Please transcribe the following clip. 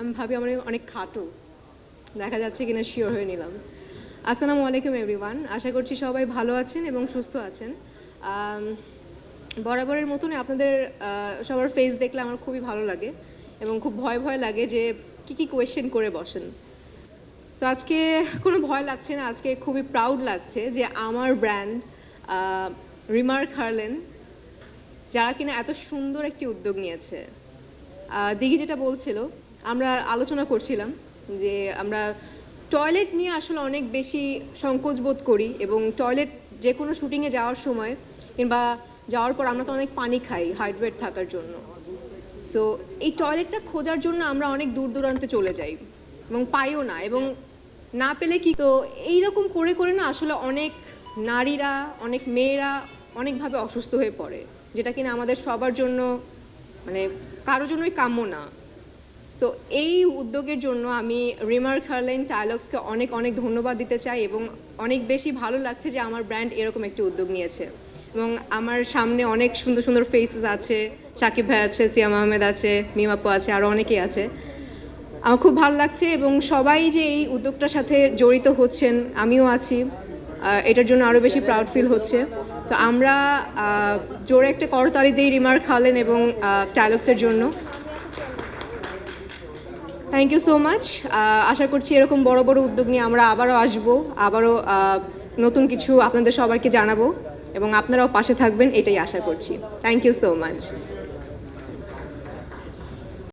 আমি ভাবি আমার অনেক খাটো। দেখা যাচ্ছে কিনা শিওর হয়ে নিলাম। আসসালামু আলাইকুম এভরিওয়ান আশা করছি সবাই ভালো আছেন এবং সুস্থ আছেন। বরাবরের মতনই আপনাদের সবার ফেস দেখলে আমার খুবই ভালো লাগে এবং খুব ভয় ভয় লাগে যে কি কি কোয়েশ্চেন করে বসেন। তো আজকে কোনো ভয় লাগছে না, আজকে খুবই প্রাউড লাগছে যে আমার ব্র্যান্ড রিমার্ক হারলেন যারা কিনা এত সুন্দর একটি উদ্যোগ নিয়েছে। দিঘি যেটা বলছিল আমরা আলোচনা করছিলাম যে আমরা টয়লেট নিয়ে আসলে অনেক বেশি সংকোচ বোধ করি এবং টয়লেট যে কোনো শুটিংয়ে যাওয়ার সময় কিংবা যাওয়ার পর আমরা তো অনেক পানি খাই হাইড্রেট থাকার জন্য। সো এই টয়লেটটা খোঁজার জন্য আমরা অনেক দূর দূরান্তে চলে যাই এবং পাইও না এবং না পেলে কি? তো এইরকম করে করে না আসলে অনেক নারীরা, অনেক মেয়েরা অনেকভাবে অসুস্থ হয়ে পড়ে, যেটা কিনা আমাদের সবার জন্য মানে কারোর জন্যই কাম্য না। সো এই উদ্যোগের জন্য আমি রিমার্ক হারলাইন টাইলক্সকে অনেক অনেক ধন্যবাদ দিতে চাই এবং অনেক বেশি ভালো লাগছে যে আমার ব্র্যান্ড এরকম একটি উদ্যোগ নিয়েছে। এবং আমার সামনে অনেক সুন্দর সুন্দর ফেসেস আছে, সাকিব ভাই আছে, সিয়াম আহমেদ আছে মিমাপু আছে আরও অনেকেই আছে। আমার খুব ভালো লাগছে এবং সবাই যে এই উদ্যোগটার সাথে জড়িত হচ্ছেন, আমিও আছি। এটার জন্য আরও বেশি প্রাউড ফিল হচ্ছে। তো আমরা জোরে একটা করতালি দিই রিমার্ক হারলেন এবং টাইলক্সের জন্য। থ্যাংক ইউ সো মাচ আশা করছি এরকম বড় বড় উদ্যোগ নিয়ে আমরা আবারও আসব, আবারও নতুন কিছু আপনাদের সবাইকে জানাব এবং আপনারাও পাশে থাকবেন, এটাই আশা করছি। Thank you so much